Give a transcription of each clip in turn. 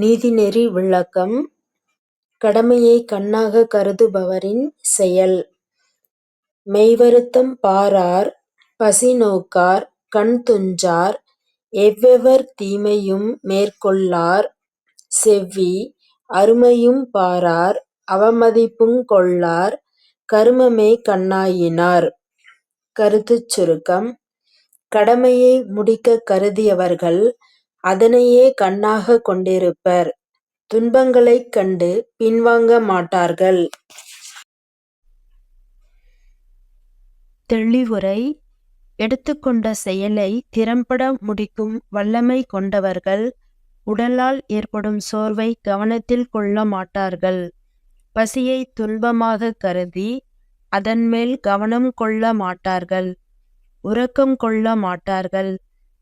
நீதிநெறி விளக்கம் கடமையை கண்ணாகக் கருதுபவரின் செயல். மெய்வருத்தம் பாரார் பசிநோக்கார் கண்துஞ்சார் எவ்வெவர் தீமையும் மேற்கொள்ளார் செவ்வி அருமையும் பாரார் அவமதிப்புங் கொள்ளார் கருமமே கண்ணாயினார். கருத்துச் சுருக்கம் கடமையை முடிக்கக் கருதியவர்கள் அதனையே கண்ணாகக் கொண்டிருப்பர் துன்பங்களைக் கண்டு பின்வாங்க மாட்டார்கள். தெளிவுரை எடுத்துக்கொண்ட செயலை திறம்பட முடிக்கும் வல்லமை கொண்டவர்கள் உடலால் ஏற்படும் சோர்வை கவனத்தில் கொள்ள மாட்டார்கள். பசியை துன்பமாகக் கருதி அதன்மேல் கவனம் கொள்ள மாட்டார்கள். உறக்கம் கொள்ள மாட்டார்கள்.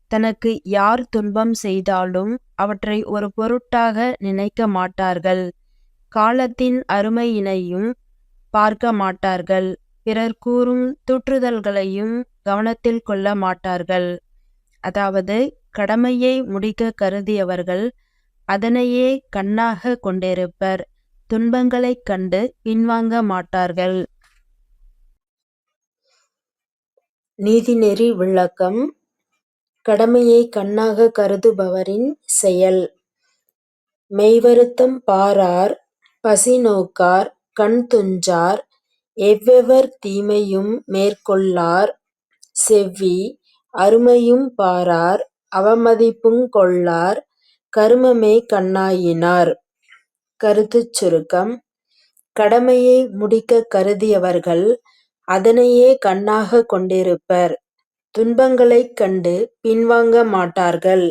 தனக்கு யார் துன்பம் செய்தாலும் அவற்றை ஒரு பொருட்டாக நினைக்க மாட்டார்கள். காலத்தின் அருமையினையும் பார்க்க மாட்டார்கள். பிறர் கூறும் தூற்றுதல்களையும் கவனத்தில் கொள்ள மாட்டார்கள். அதாவது கடமையை முடிக்க கருதியவர்கள் அதனையே கண்ணாக கொண்டிருப்பர் துன்பங்களைக் கண்டு பின்வாங்க மாட்டார்கள். நீதிநெறி விளக்கம் கடமையைக் கண்ணாகக் கருதுபவரின் செயல். மெய்வருத்தம் பாரார் பசிநோக்கார் கண்துஞ்சார் எவ்வெவர் தீமையும் மேற்கொள்ளார் செவ்வி அருமையும் பாரார் அவமதிப்புங் கொள்ளார் கருமமே கண்ணாயினார். கருத்துச் சுருக்கம் கடமையை முடிக்கக் கருதியவர்கள் அதனையே கண்ணாகக் கொண்டிருப்பர் துன்பங்களைக் கண்டு பின்வாங்க மாட்டார்கள்.